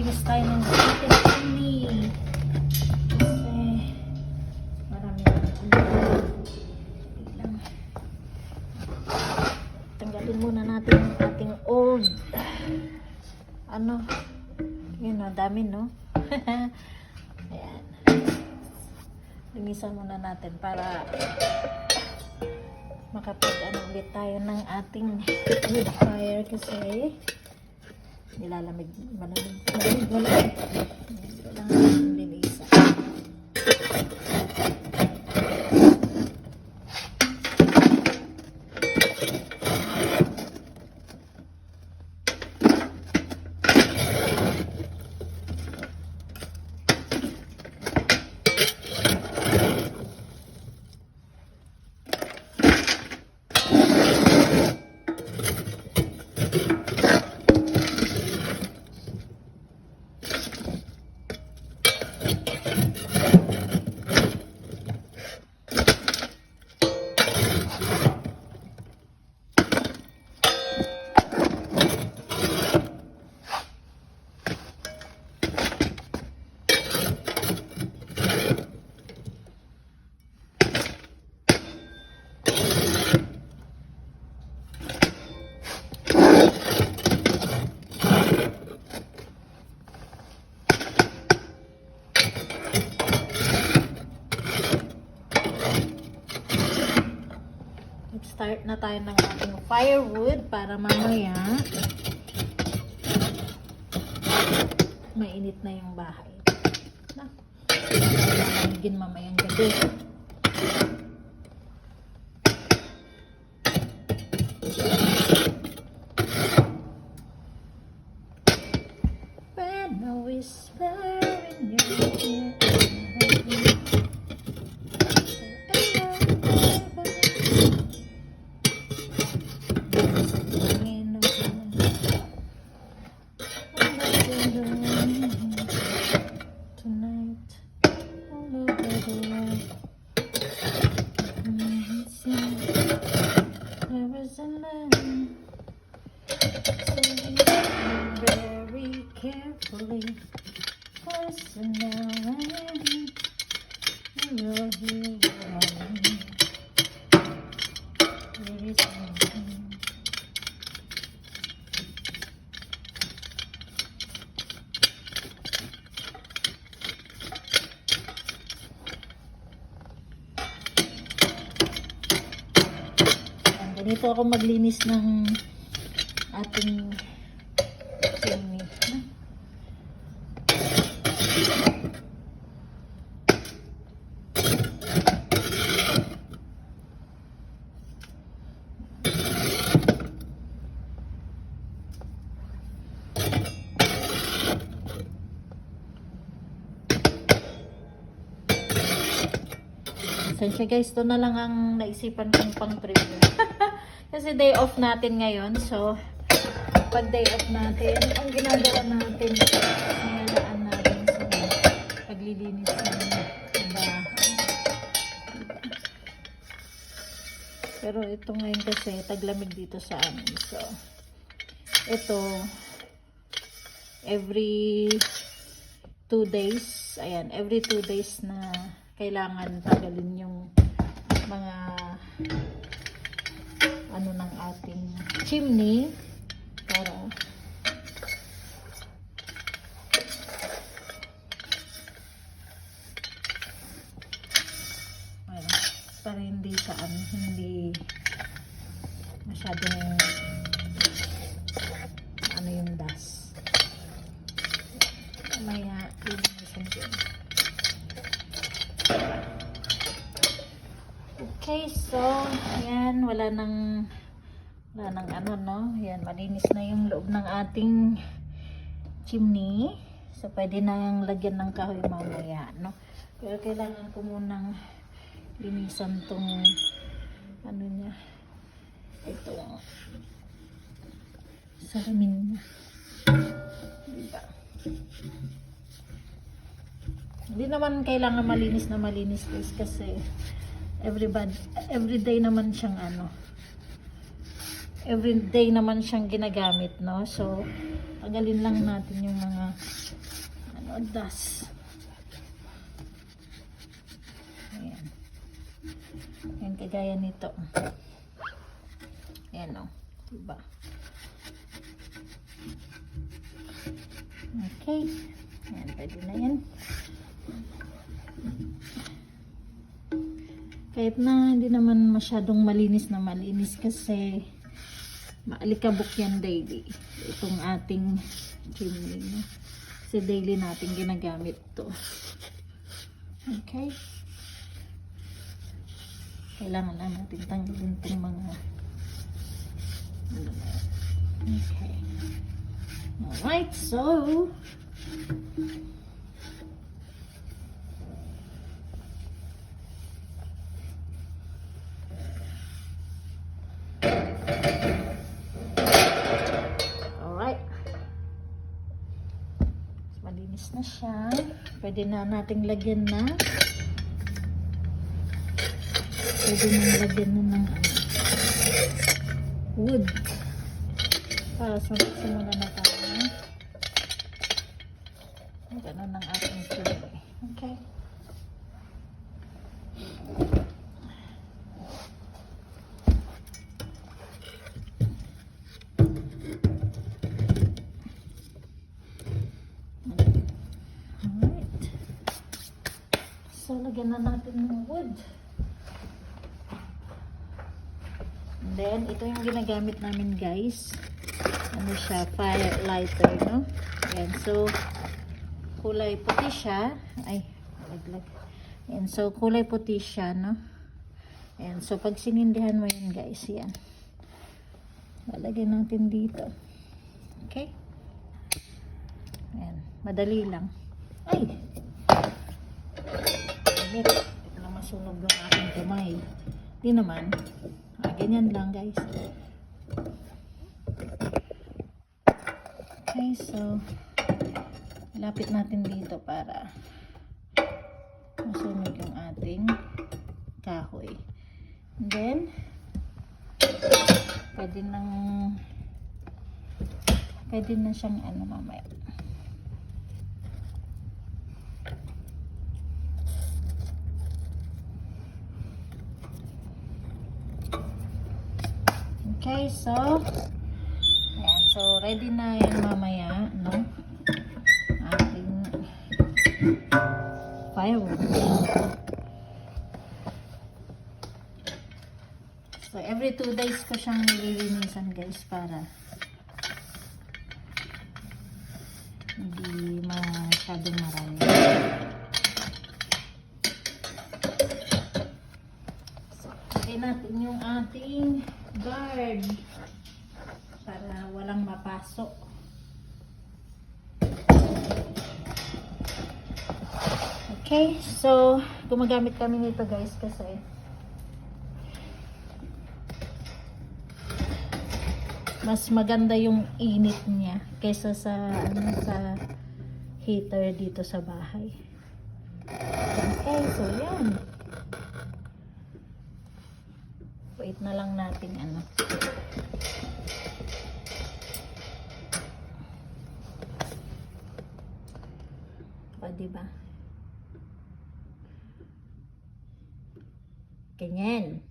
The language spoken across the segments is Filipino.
maglinis tayo ng ating chimney. Kasi marami na lang. Tanggalin muna natin yung ating old ano yun o, dami no ayan linisan muna natin para makapag ano ulit tayo ng ating wood fire kasi nilalamig malamig malamig malamig kailangan linisan na tayo ng ating firewood para mamaya mainit na yung bahay. Na. Malamigin mamayang gabi. Ganito ako maglinis ng ating chimney. Pasensya guys, ito na lang ang naisipan kong pang preview. Kasi day off natin ngayon, so pag day off natin, ang ginagawa natin, nilalaan natin sa paglilinis ng bahay. Pero ito ngayon kasi, taglamig dito sa amin. So, ito, every two days, ayan, every two days na kailangan tagalin yung mga ano ng ating chimney para ayun, para hindi sa ano, hindi masyadong ano yung dust maya linisin ko yun. Okay, so, ayan, wala nang, wala nang ano, no? Ayan, malinis na yung loob ng ating chimney. So, pwede na yung lagyan ng kahoy mamaya, no? Pero kailangan ko munang linisan tong, ano niya, ito, salamin niya. Diba? Hindi naman kailangan malinis na malinis guys kasi everybody everyday naman siyang ano everyday naman siyang ginagamit, no? So, tagalin lang natin yung mga ano, dust. Ayan. Ayan, kagaya nito. Ayan, o. Diba? Okay. Ayan, pwede na yan. Kahit na hindi naman masyadong malinis na malinis kasi maalikabok yan daily. Itong ating chimney. No? Kasi daily natin ginagamit to. Okay. Kailangan lang natin tanggalin itong mga ano. Okay. Alright, so Alright. Malinis na siya. Pwede na nating lagyan na. Pwede na lagyan na ng ano, wood. Para sa simula na tayo. Ganun ang ating chili. Okay. Alright. So, lagyan na natin ng wood. And then, ito yung ginagamit namin guys. Ano siya? Fire lighter, no? Ayan. So, kulay puti siya. Ay, laglag. Ayan. So, kulay puti siya, no? Ayan. So, pag sinindihan mo yan guys, yan. Lalagay natin dito. Okay? Ayan. Madali lang. Ay! Init. Ito na masunog yung aking kamay. Di naman. Ah, ganyan lang guys. Okay, so lapit natin dito para masunog yung ating kahoy. And then, pwede nang pwede na siyang ano mamaya. Okay, so ayan, so ready na yan mamaya, no? Ating firewood. So every two days ko siyang nililinisan guys para hindi masyadong marami. So, lagay natin yung ating guard para walang mapasok. Okay, so gumagamit kami nito guys kasi mas maganda yung init niya kaysa sa ano sa heater dito sa bahay. Okay, so yan. Wait na lang natin ano. O, diba? Ganyan.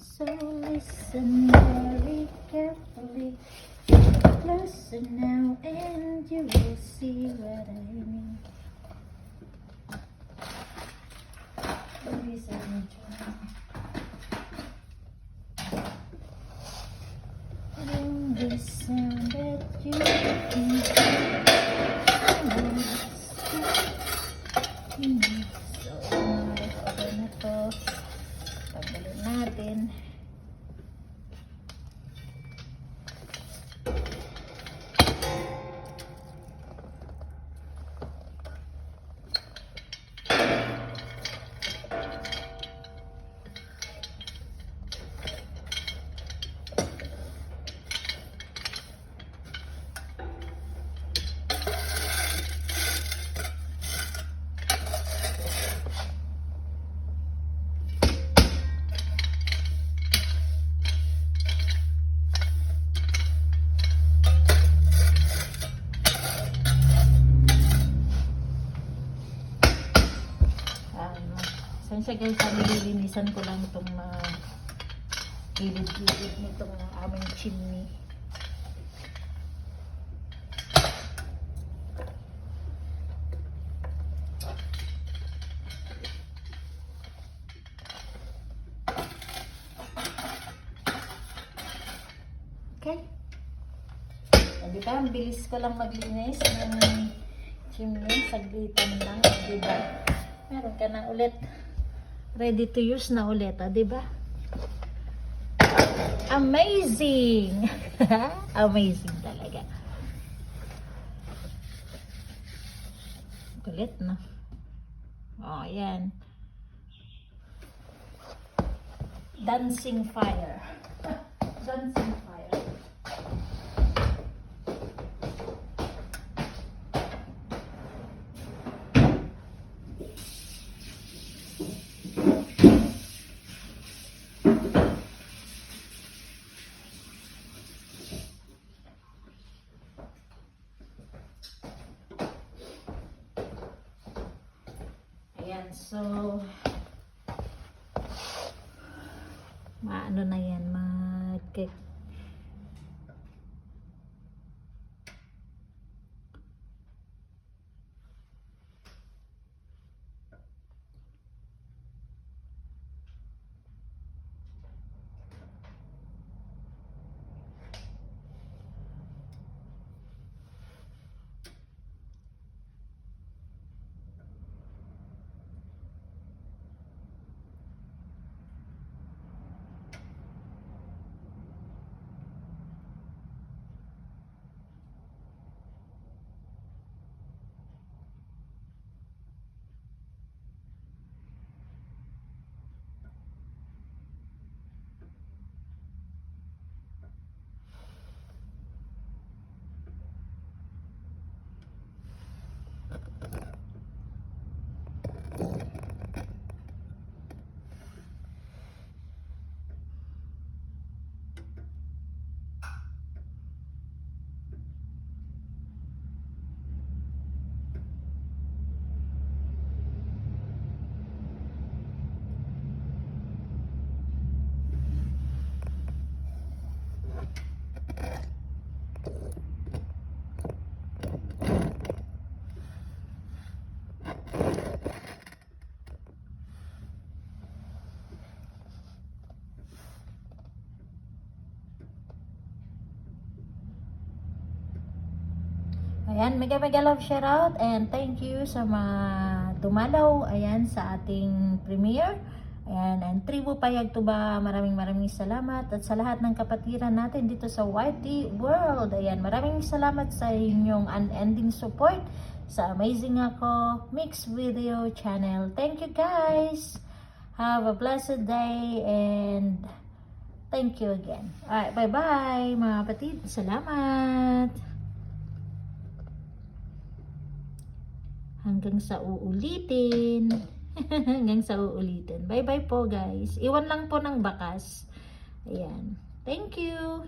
So listen very carefully. Listen Ring the sound that you. Yan siya guys, nililinisan ko lang itong mga gilid-gilid nitong aming chimney. Okay. O, di ba? Ang bilis ko lang maglinis ng chimney. Saglitan lang. Di ba? Meron ka na ulit. Ready to use na ulit. O, di ba? Amazing! Amazing talaga. Kulit, no? O, yan. Dancing fire. Dancing fire. Ayan, so maano na yan, mag Ayan, mega mega love shout out and thank you sa mga dumalaw ayan sa ating premiere. Ayan, and Tribu Payag Tuba, maraming maraming salamat at sa lahat ng kapatiran natin dito sa YT World. Ayan, maraming salamat sa inyong unending support sa Amazing Ako Mix Video Channel. Thank you guys! Have a blessed day and thank you again. Alright, bye-bye mga kapatid. Salamat! Hanggang sa uulitin. hanggang sa uulitin. Bye-bye po guys. Iwan lang po ng bakas. Ayan. Thank you.